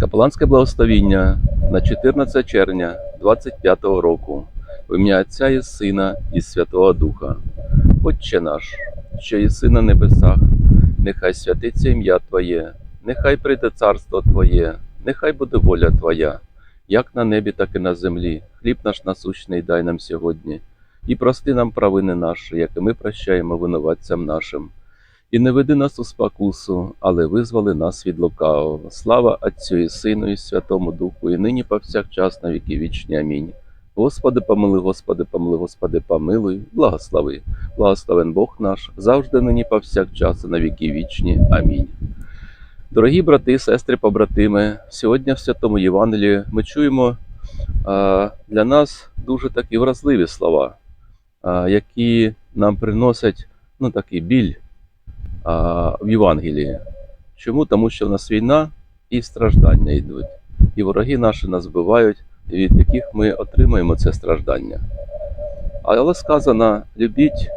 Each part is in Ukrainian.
Капеланське благословіння на 14 червня 25 року в ім'я Отця і Сина і Святого Духа. Отче наш, що єси на небесах, нехай святиться ім'я Твоє, нехай прийде царство Твоє, нехай буде воля Твоя, як на небі, так і на землі. Хліб наш насущний дай нам сьогодні, і прости нам провини наші, як і ми прощаємо винуватцям нашим. І не веди нас у спокусу, але визволи нас від лукавого. Слава Отцю і Сину, і Святому Духу, і нині повсякчас на віки вічні. Амінь. Господи, помили, Господи, помили, Господи, помилуй, благослови. Благословен Бог наш, завжди нині повсякчас на віки вічні. Амінь. Дорогі брати, сестри, побратими, сьогодні в Святому Євангелії ми чуємо для нас дуже такі вразливі слова, які нам приносять ну, такий біль в Євангелії. Чому? Тому що в нас війна і страждання йдуть. І вороги наші нас вбивають, від яких ми отримуємо це страждання. Але сказано, любіть.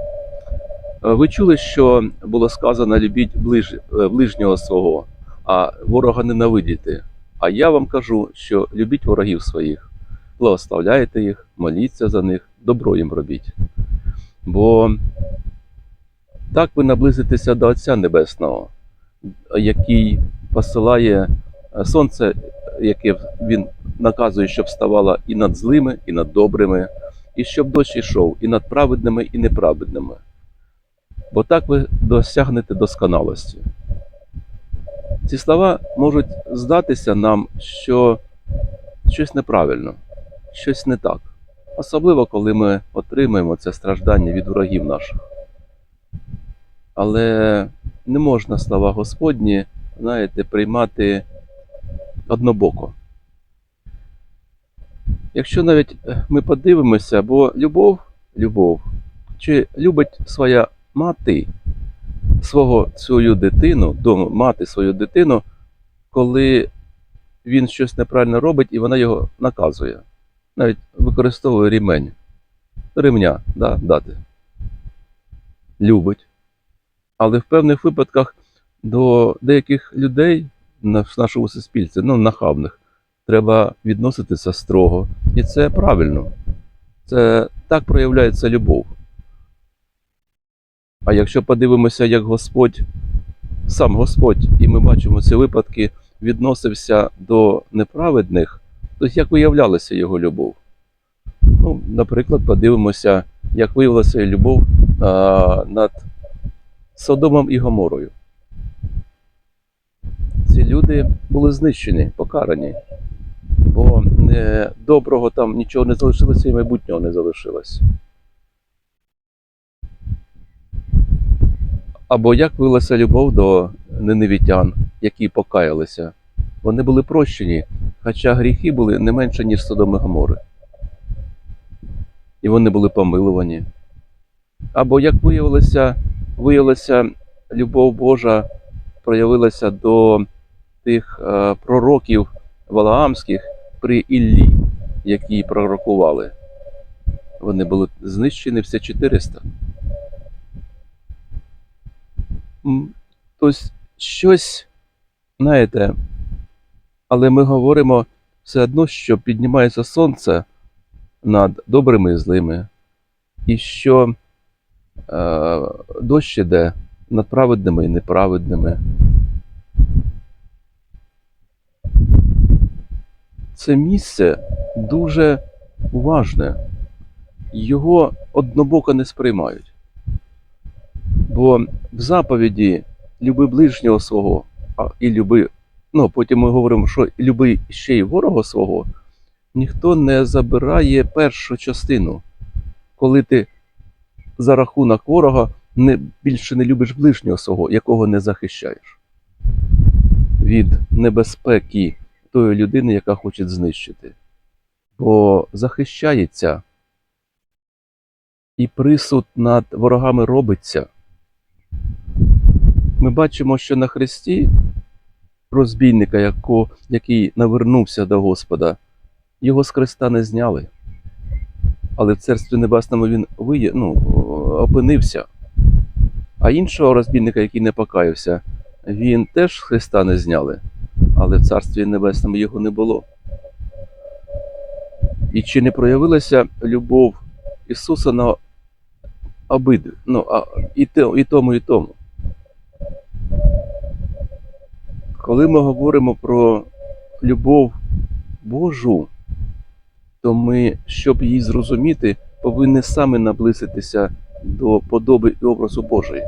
Е, Ви чули, що було сказано любіть ближ, е, ближнього свого, а ворога ненавидіти. А я вам кажу, що любіть ворогів своїх, благословляйте їх, моліться за них, добро їм робіть. Бо так ви наблизитеся до Отця Небесного, який посилає е, сонце, яке він наказує, щоб ставало і над злими, і над добрими, і щоб дощ ішов і над праведними, і неправедними. Бо так ви досягнете досконалості. Ці слова можуть здатися нам, що щось неправильно, щось не так. Особливо, коли ми отримаємо це страждання від ворогів наших. Але не можна слова Господні, знаєте, приймати однобоко. Якщо навіть е, ми подивимося, бо любов, любов, чи любить своя мати свого свою дитину, мати свою дитину, коли він щось неправильно робить і вона його наказує. Навіть використовує рімень, ремня да, дати. Любить. Але в певних випадках до деяких людей в нашому суспільстві, ну, нахабних, треба відноситися строго. І це правильно. Це так проявляється любов. А якщо подивимося, як Господь, сам Господь, і ми бачимо ці випадки, відносився до неправедних, то як виявлялася його любов? Ну, наприклад, подивимося, як виявилася любов а, над Содомом і Гоморою. Ці люди були знищені, покарані, бо доброго там нічого не залишилося і майбутнього не залишилось. Або як вилася любов до неневітян, які покаялися. Вони були прощені, хоча гріхи були не менше, ніж Содом і Гомори. І вони були помилувані. Або як виявилося, виявилася любов Божа, проявилася до тих е, пророків Валаамських при Іллі, які пророкували. Вони були знищені все 400. Тобто щось, знаєте, але ми говоримо все одно, що піднімається сонце над добрими і злими, і що дощ іде над праведними і неправедними. Це місце дуже уважне, його однобоко не сприймають. Бо в заповіді люби ближнього свого, а і люби, ну потім ми говоримо, що люби ще й ворога свого, ніхто не забирає першу частину, коли ти за рахунок ворога не, більше не любиш ближнього свого, якого не захищаєш від небезпеки тої людини, яка хоче знищити. Бо захищається і присуд над ворогами робиться. Ми бачимо, що на Христі розбійника, який навернувся до Господа, його з Христа не зняли. Але в Царстві Небесному він виє, ну, опинився. А іншого розбійника, який не покаявся, він теж Христа не зняли. але в Царстві Небесному його не було. І чи не проявилася любов Ісуса на обидві, ну, а, і, те, і тому, і тому. Коли ми говоримо про любов Божу, то ми, щоб її зрозуміти, повинні саме наблизитися до подоби і образу Божої.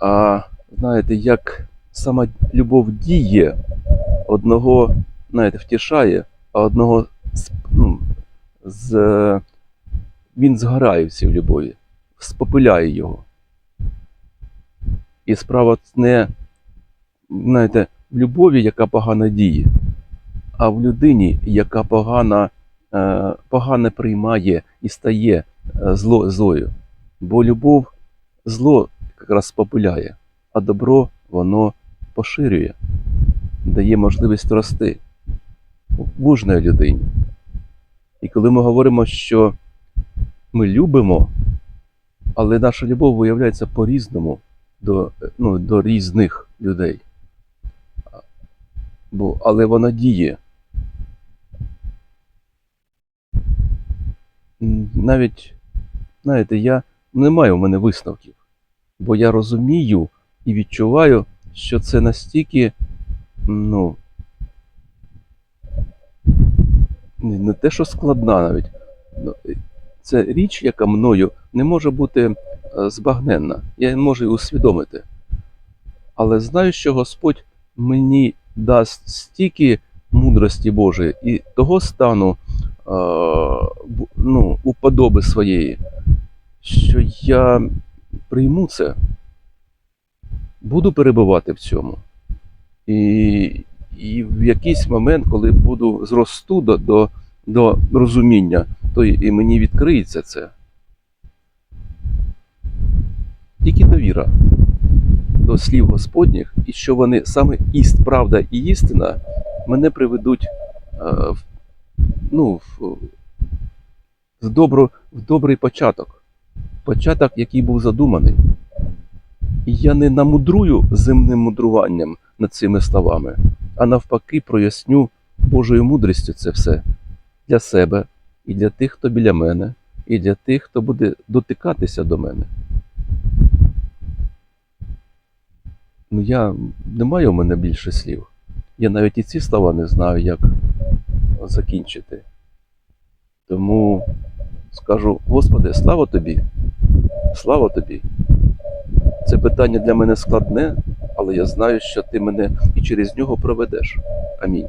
А знаєте, як сама любов діє, одного, знаєте, втішає, а одного ну, з, він згорає в цій любові, спопиляє його. І справа не, знаєте, в любові, яка погано діє, а в людині, яка погано, е, погано приймає і стає е, зло, злою. Бо любов зло якраз спопиляє, а добро воно поширює, дає можливість рости в кожної людині. І коли ми говоримо, що ми любимо, але наша любов виявляється по-різному до, ну, до різних людей. Бо, але вона діє. Навіть, знаєте, я не маю в мене висновків, бо я розумію і відчуваю, що це настільки, ну, не не те, що складна навіть. ну, е, Це річ, яка мною не може бути е, збагненна. Я не можу її усвідомити. Але знаю, що Господь мені дасть стільки мудрості Божої і того стану е, ну, уподоби своєї, що я прийму це, буду перебувати в цьому. І, і в якийсь момент, коли буду зросту до, до, до розуміння, то і мені відкриється це. Тільки довіра до слів Господніх, і що вони саме іст, правда і істина мене приведуть е, в, ну, в, в, добро, в добрий початок. Початок, який був задуманий. І я не намудрую земним мудруванням над цими словами, а навпаки проясню Божою мудрістю це все для себе і для тих, хто біля мене, і для тих, хто буде дотикатися до мене. Ну, я не маю в мене більше слів. Я навіть і ці слова не знаю, як закінчити. Тому скажу, Господи, слава тобі! Слава тобі! Це питання для мене складне, але я знаю, що ти мене і через нього проведеш. Амінь.